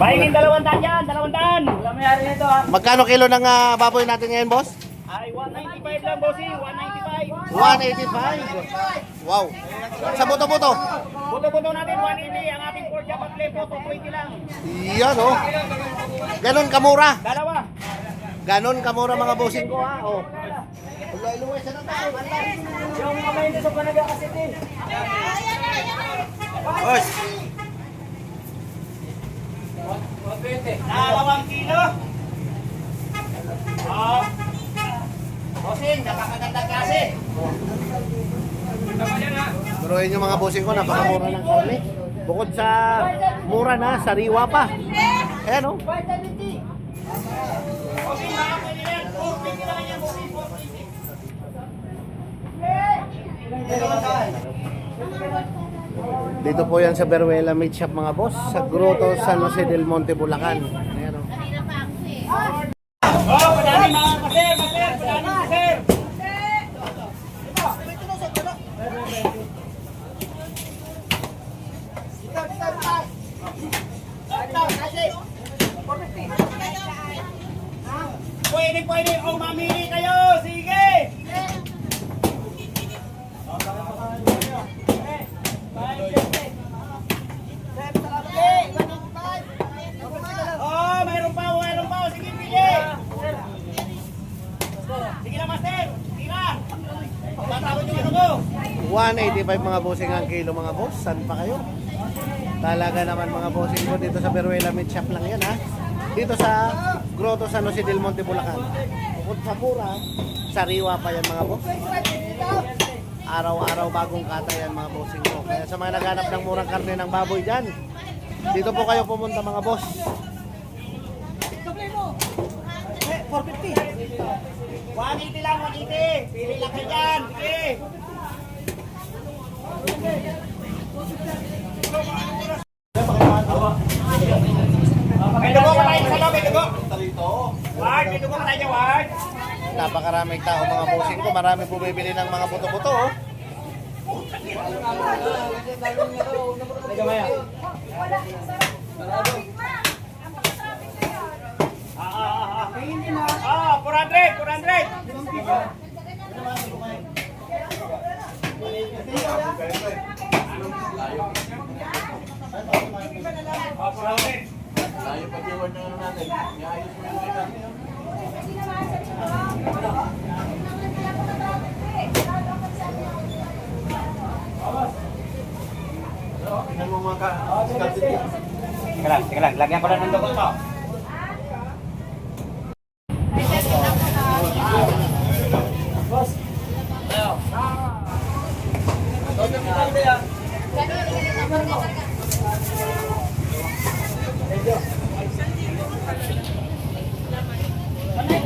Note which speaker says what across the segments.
Speaker 1: Bahingin dalawang daan yan, dalawang daan. Wala mayari nito ha.
Speaker 2: Magkano kilo ng ah, baboy natin ngayon, boss?
Speaker 1: Ay, 195 lang, bossing. 195.
Speaker 2: 185. Wow. Sa buto-buto.
Speaker 1: Buto-buto natin, 180. Ang ating pork chop at lepo, 220 lang.
Speaker 2: Yan, oh. Ganon kamura.
Speaker 1: Dalawa.
Speaker 2: Ganon kamura mga bossing ko, ha. Oh. Ulay, luway, sana tayo.
Speaker 1: Yung kamay nito pa nagkakasitin.
Speaker 2: Boss.
Speaker 1: Dalawang kilo. Oh. Bossing, napakaganda kasi.
Speaker 2: Turuin yung mga bossing ko, napakamura ng karne. Bukod sa mura na, sariwa pa. Ayan, oh.
Speaker 1: Bossing, baka pwede yan. 420 lang yan, bossing. 420.
Speaker 2: Dito po yan sa Beruela Meat Shop mga boss, sa Grotto San Jose del Monte, Bulacan. Ayan, oh.
Speaker 1: Oh, padani mga kaser, kaser, padani kaser. Pwede, pwede. O, mamili kayo. Sige. Oh, mayroon pa, mayroon pa. Sige, pili. Sige na, master. Sige na. Tatawag yung ano ko.
Speaker 2: 185 mga bossing ang kilo mga boss. Saan pa kayo? Talaga naman mga bossing ko dito sa Beruela Meat Shop lang yan ha. Dito sa Grotto San Jose del Monte, Bulacan. Bukod sa mura, sariwa pa yan mga boss. Araw-araw bagong kata yan mga bossing ko. Kaya sa mga naghanap ng murang karne ng baboy dyan, dito po kayo pumunta mga boss.
Speaker 1: 180 lang, 180. Pili lang kayo dyan. Sige.
Speaker 2: Napakaraming tao mga bossing ko. Marami bumibili ng mga buto-buto oh.
Speaker 1: Ah, ah, ah. Ah, 400, 400. Ah, 400. Teka lang, teka lang. Lagyan ko lang ng dugo to.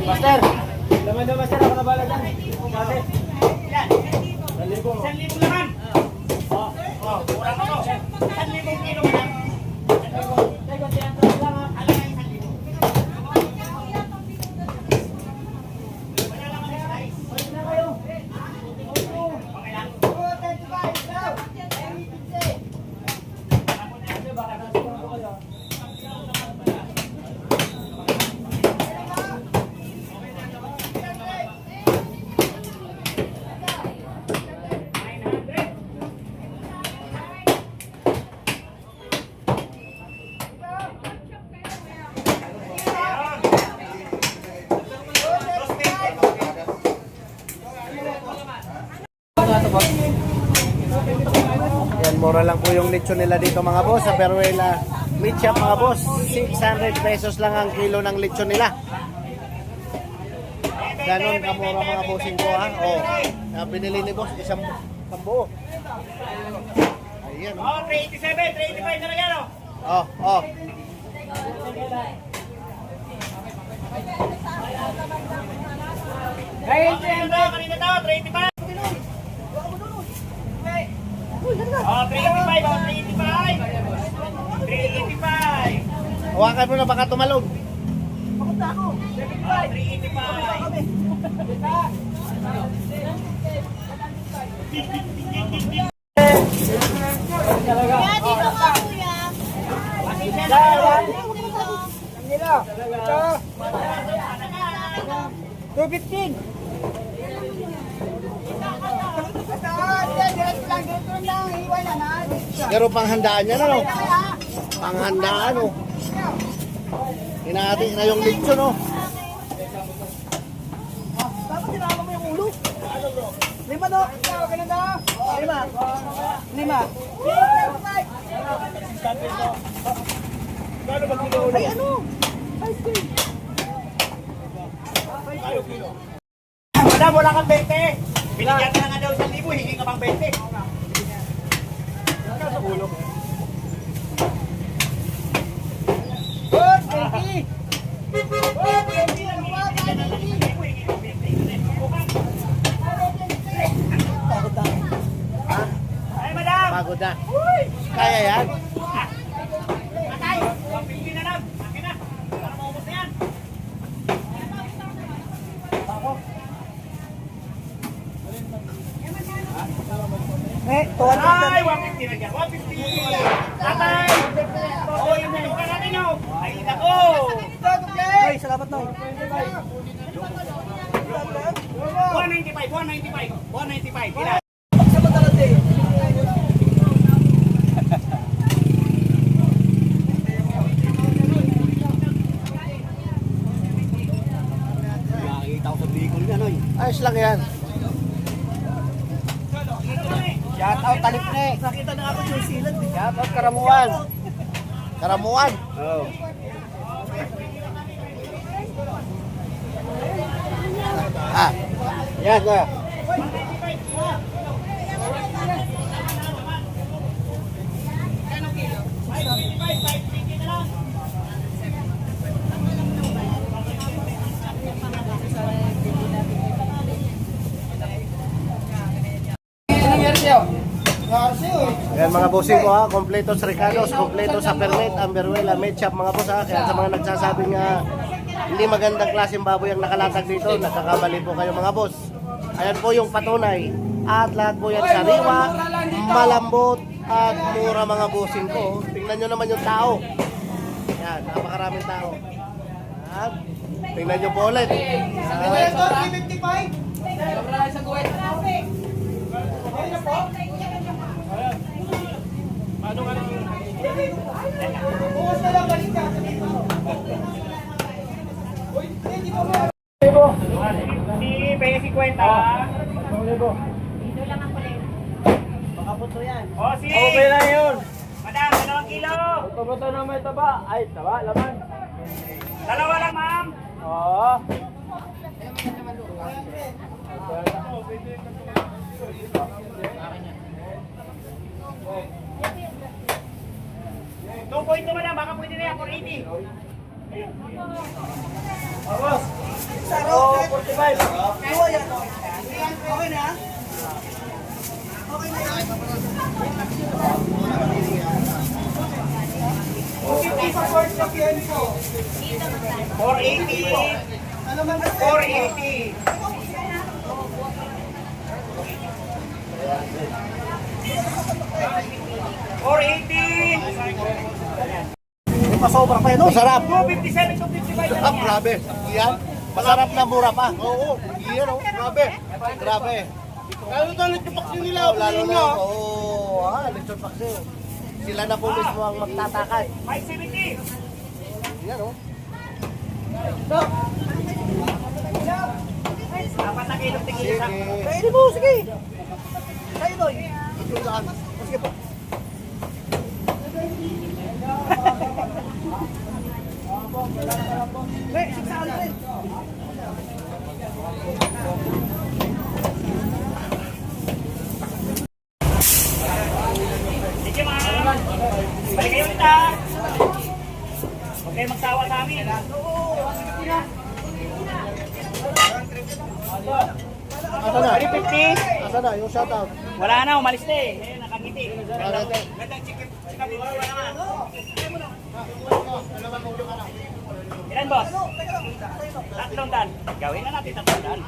Speaker 1: Master! Laman daw, Master. Ako na bala dyan. Master. Yan. Isang libo naman. Oh, oh, kurang ako. Isang libong kilo ka lang. Isang libong. Alam nga isang libo. Wala lang ang size. Okay lang.
Speaker 2: Yan, mura lang po yung lechon nila dito mga boss. Sa Peruela Meat Shop mga boss. 600 pesos lang ang kilo ng lechon nila. Ganon kamura mga bossing ko ha. Oh, na binili ni boss isang pambuo. Ayan.
Speaker 1: Oh, 387, 385 na lang yan, oh.
Speaker 2: Oh, oh.
Speaker 1: To, 385. Oh, 385, oh, 385. 385.
Speaker 2: Hawakan mo na baka tumalog.
Speaker 1: Oh, 385.
Speaker 3: Kaya dito ka, kuya.
Speaker 1: Pasensya na kayo. nila. Ito. 215.
Speaker 2: Pero panghandaan yan ano? Panghandaan oh. Hinati na yung lechon oh.
Speaker 1: Dapat tinama mo yung ulo. Lima no? Ganun Lima. Lima. Ay ano? Ice cream. Madam, wala kang 20. Binigyan ka na nga daw sa libo, hingi ka pang 20. 195, 195, 195.
Speaker 2: Yan
Speaker 1: na.
Speaker 2: Yan mga bossing ko ha, kompleto sa Ricardo's, kompleto sa Permit, Amberwela, Medshop mga boss ha. Kaya sa mga nagsasabing nga hindi magandang klaseng baboy ang nakalatag dito, nagkakamali po kayo mga boss. Ayan po yung patunay. At lahat po yan sariwa, malambot, at mura mga bossing ko. Tingnan nyo naman yung tao. Yan, napakaraming tao. At tingnan nyo po ulit. Yan.
Speaker 1: Si Paya 50. Oh, si.
Speaker 3: Okay na yun.
Speaker 1: Madam, dalawang kilo.
Speaker 3: Papunta na may taba. Ay, taba, laman.
Speaker 1: Dalawa lang, ma'am.
Speaker 3: Oo.
Speaker 1: Two point two, madam. Baka pwede na yan. 480.
Speaker 3: Oh, 45.
Speaker 1: Okay na? Four eighty. Four eighty. Four eighty. Pasobra pa yun.
Speaker 2: Masarap.
Speaker 1: 257 to 55 na yan.
Speaker 2: grabe. Yan. Masarap na mura pa. Oo. Yan oh. Grabe. Grabe.
Speaker 3: Lalo to, nagpapaksin nila.
Speaker 2: Oh, lalo na. Oo. Oh, ah, lechon paksiw. Sila na po mismo ang magtatakad.
Speaker 1: 570.
Speaker 2: Yan oh.
Speaker 1: Apat na kilo tingin
Speaker 2: Sige.
Speaker 1: isa.
Speaker 2: Pwede mo, sige.
Speaker 1: Sa'yo, Noy.
Speaker 2: Sige po.
Speaker 1: Hey, 600. Sige, ma'am. Balik kayo ulit, ha. Huwag kayo magsawa sa amin.
Speaker 2: Asa na?
Speaker 1: 350.
Speaker 2: Asa na? Yung shoutout.
Speaker 1: Wala na, umalis na eh. Nakangiti. Gandang chicken. Chicken dito naman. Ilan, boss? Tatlong dan. Gawin na natin tatlong dan.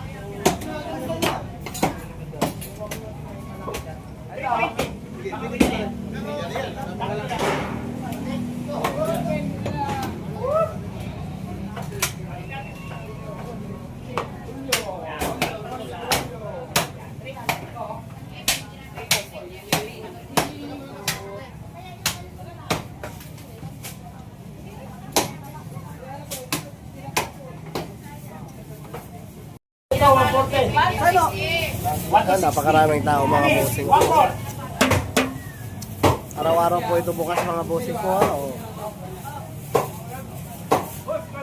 Speaker 2: Ah, napakaraming tao mga bossing ko. Araw-araw po ito bukas mga bossing ko. oh.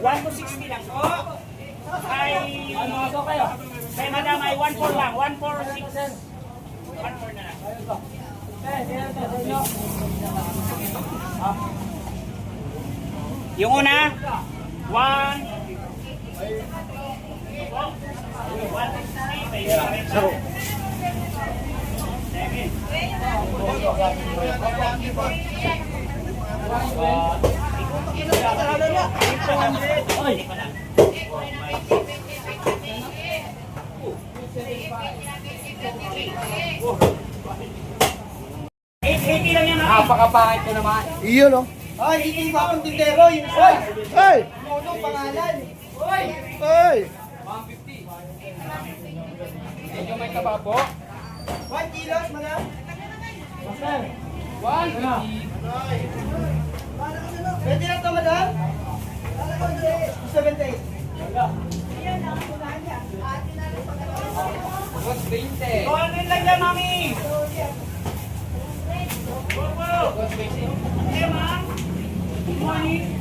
Speaker 1: 1 to 60 lang po. Ay, ano ako kayo? Kay madam ay 1 4 lang. 1 4 6. 1 4 na lang. Yung una, 1
Speaker 2: So,
Speaker 1: Eight, 80 lang yan. ah.
Speaker 3: Napakapangit ko naman.
Speaker 2: iyon oh.
Speaker 3: Ay, hindi pa akong tindero. Yung Oy!
Speaker 2: Ay!
Speaker 3: Anong pangalan? Oy!
Speaker 2: Ay!
Speaker 3: 150. Taba po. 1 kilos, madam? Master. 150. Pwede na ito, madam? 78. Mas 20.
Speaker 1: Kuha rin lang yan, mami. Okay, ma'am. Good morning.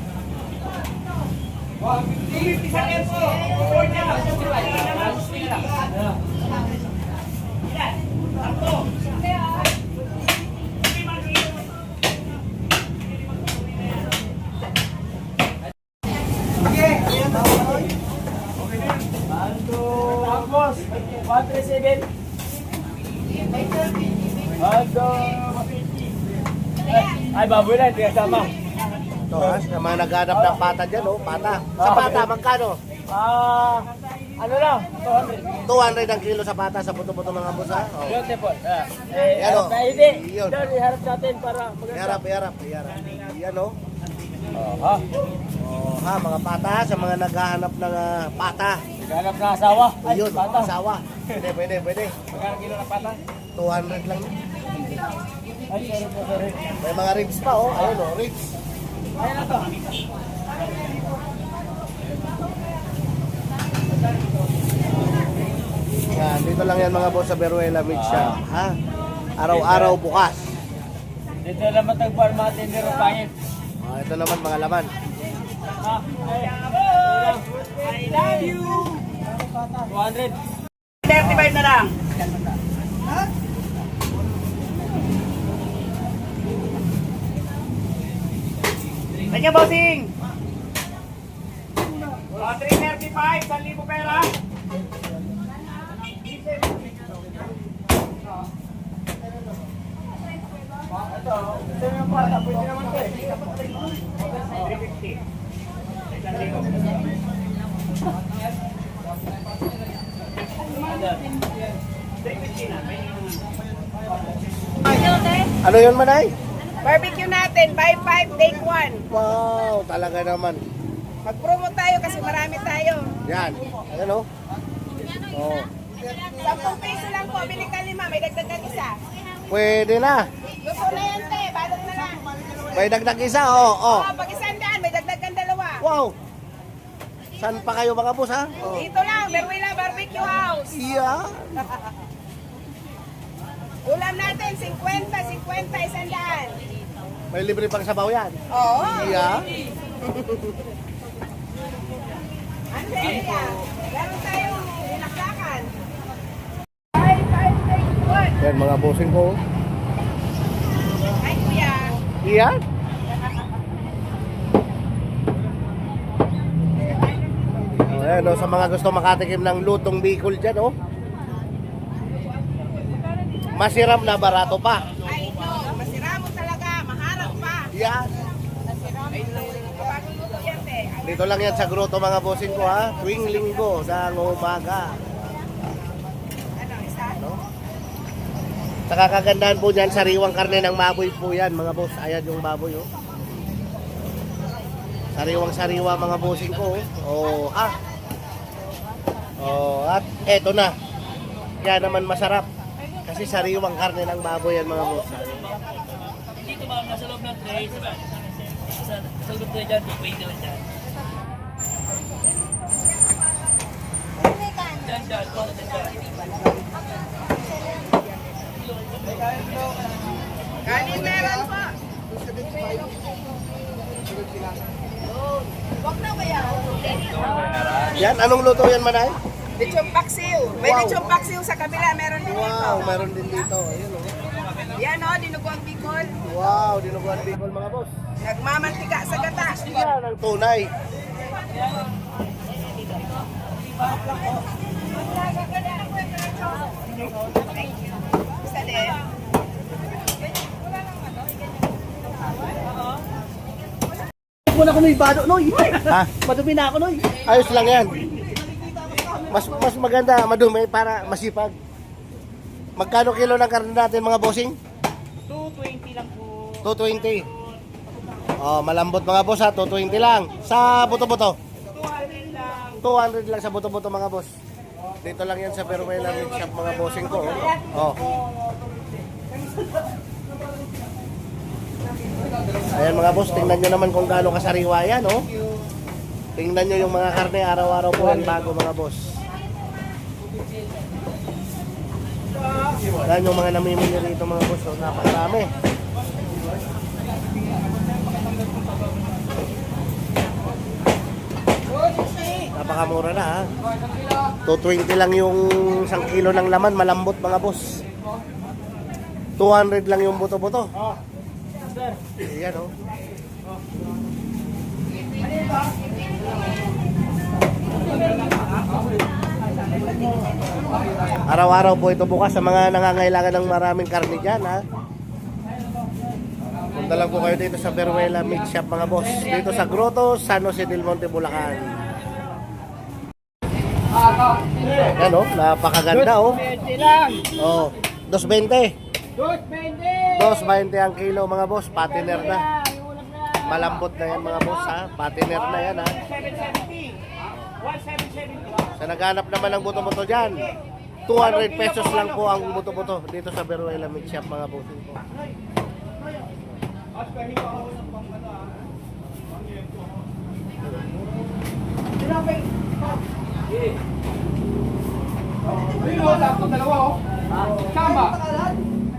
Speaker 3: 150.
Speaker 1: Isa yan po. Four na. Ilan naman? Ilan? Tatlo. Sige, mami.
Speaker 3: Sige, ayan na ako. Ando, boss. 137. Ando, Ay, baboy na, hindi kasama.
Speaker 2: Ito ha, sa mga naghanap ng pata dyan oh, pata. Sa pata, magkano?
Speaker 3: Ah, ano lang, 200.
Speaker 2: 200 ang kilo sa pata sa puto-puto mga boss ha. Oh.
Speaker 3: Beautiful. Ah. Eh, ano,
Speaker 2: oh.
Speaker 3: hindi.
Speaker 2: Yun.
Speaker 3: Doon, iharap natin para maganda.
Speaker 2: Iharap, iharap, iharap. Yan oh.
Speaker 3: Oh, ha?
Speaker 2: Oh, ha, mga pata sa mga naghahanap ng ah, pata.
Speaker 3: Naghanap na asawa. Ay,
Speaker 2: Ayun,
Speaker 3: bata.
Speaker 2: asawa. Pwede, pwede, pwede.
Speaker 3: Magkano kilo ng pata?
Speaker 2: 200 lang.
Speaker 3: Ay, sorry po, sorry.
Speaker 2: May mga ribs pa oh. Ayun oh, ribs.
Speaker 3: Ayan na to.
Speaker 2: Yan, dito lang yan mga boss sa Beruela Meat Shop. Ha? Araw-araw bukas.
Speaker 3: Dito naman tagpar natin ni Rupangit.
Speaker 2: Ah, ito naman mga laman.
Speaker 1: I love you.
Speaker 3: 200.
Speaker 1: 35 na lang. Thank you, bossing. Oh, 335, 1,000 pera.
Speaker 3: Ito, ito yung pata. Pwede naman ito eh.
Speaker 1: 350.
Speaker 2: Ano yun manay?
Speaker 4: Barbecue natin, buy 5, take 1.
Speaker 2: Wow, talaga naman.
Speaker 4: Mag-promo tayo kasi marami tayo.
Speaker 2: Yan. Ayan oh. Oh,
Speaker 4: 10 piso lang po, bili ka lima, may dagdagan isa.
Speaker 2: Pwede na.
Speaker 4: Gusto na yan, te, balot na lang.
Speaker 2: May dagdag isa, oh, oh.
Speaker 4: Oh, pag isang daan, may dagdagan dalawa.
Speaker 2: Wow. Saan pa kayo mga boss ha? Oh.
Speaker 4: Dito lang, Berwila Barbecue House.
Speaker 2: Yeah.
Speaker 4: Ulam natin, 50, 50, isang daan.
Speaker 2: May libre pang sabaw yan.
Speaker 4: Oo.
Speaker 2: Yeah.
Speaker 4: Ano area? Meron tayong linakdakan. Buy 5, take 1.
Speaker 2: Yan mga bossing ko.
Speaker 4: Ay, kuya.
Speaker 2: Yeah. Oh, ayan, oh, sa mga gusto makatikim ng lutong Bicol dyan, oh. Masiram na barato pa.
Speaker 4: Ay, ito, masira mo talaga, maharap pa.
Speaker 2: Yan.
Speaker 4: Ay,
Speaker 2: Dito lang yan sa grotto mga bossing ko ha. Tuwing linggo sa umaga.
Speaker 4: Ano, isa?
Speaker 2: No? Sa kakagandahan po dyan, sariwang karne ng baboy po yan mga boss. Ayan yung baboy oh. Sariwang sariwa mga bossing ko oh. Oh, ha. Oh, at eto na. Kaya naman masarap. Kasi sariwang karne ng baboy yan mga boss.
Speaker 3: Dito ba, nasa loob ng tray, diba? Sa, sa loob na dyan, 20 lang dyan.
Speaker 4: Kanin meron po. Huwag na kaya.
Speaker 2: Yan, anong luto yan, Manay?
Speaker 4: Lechong paksiw. May
Speaker 2: Wow.
Speaker 4: lechong paksiw sa kabila. Meron din dito.
Speaker 2: Wow, meron din dito. Ayun, oh.
Speaker 4: Yan o, dinuguang bicol.
Speaker 2: Wow, dinuguan people mga boss.
Speaker 4: Nagmamantika sa gata.
Speaker 2: Yan ang tunay.
Speaker 4: Isa
Speaker 1: Muna ko may bado, Noy.
Speaker 2: Ha?
Speaker 1: Madumi na ako, Noy.
Speaker 2: Ayos lang yan. Mas mas maganda, madumi para masipag. Magkano kilo ng karne natin mga bossing?
Speaker 1: 220 lang po.
Speaker 2: 220. Oh, malambot mga boss ha, 220 lang. Sa buto-buto.
Speaker 1: 200 lang.
Speaker 2: 200 lang sa buto-buto mga boss. Dito lang yan sa Peruela Meat Shop mga bossing ko. Oh. oh. Ayan mga boss, tingnan nyo naman kung gaano kasariwa yan, oh. Tingnan nyo yung mga karne, araw-araw po yan bago mga boss. Yan yung mga namimili rito mga boss, oh. napakarami. Napakamura na ha. 220 lang yung isang kilo ng laman, malambot mga boss. 200 lang yung buto-buto.
Speaker 1: Oh. Sir.
Speaker 2: Ayan oh. Araw-araw po ito bukas sa mga nangangailangan ng maraming karne dyan ha. Punta lang po kayo dito sa Beruela Meat Shop mga boss. Dito sa Grotto, San Jose del Monte, Bulacan. Yan oh, napakaganda oh.
Speaker 1: 20 lang.
Speaker 2: Oh, 220.
Speaker 1: 220.
Speaker 2: 220 ang kilo mga boss, patiner na. Malambot na yan mga boss ha, patiner na yan ha.
Speaker 1: 770. 1770.
Speaker 2: Sa naghanap naman ng buto-buto dyan, 200 pesos lang po ang buto-buto dito sa Beruela Meat Shop mga boss.
Speaker 3: Ayun o, sakto, dalawa o. Samba.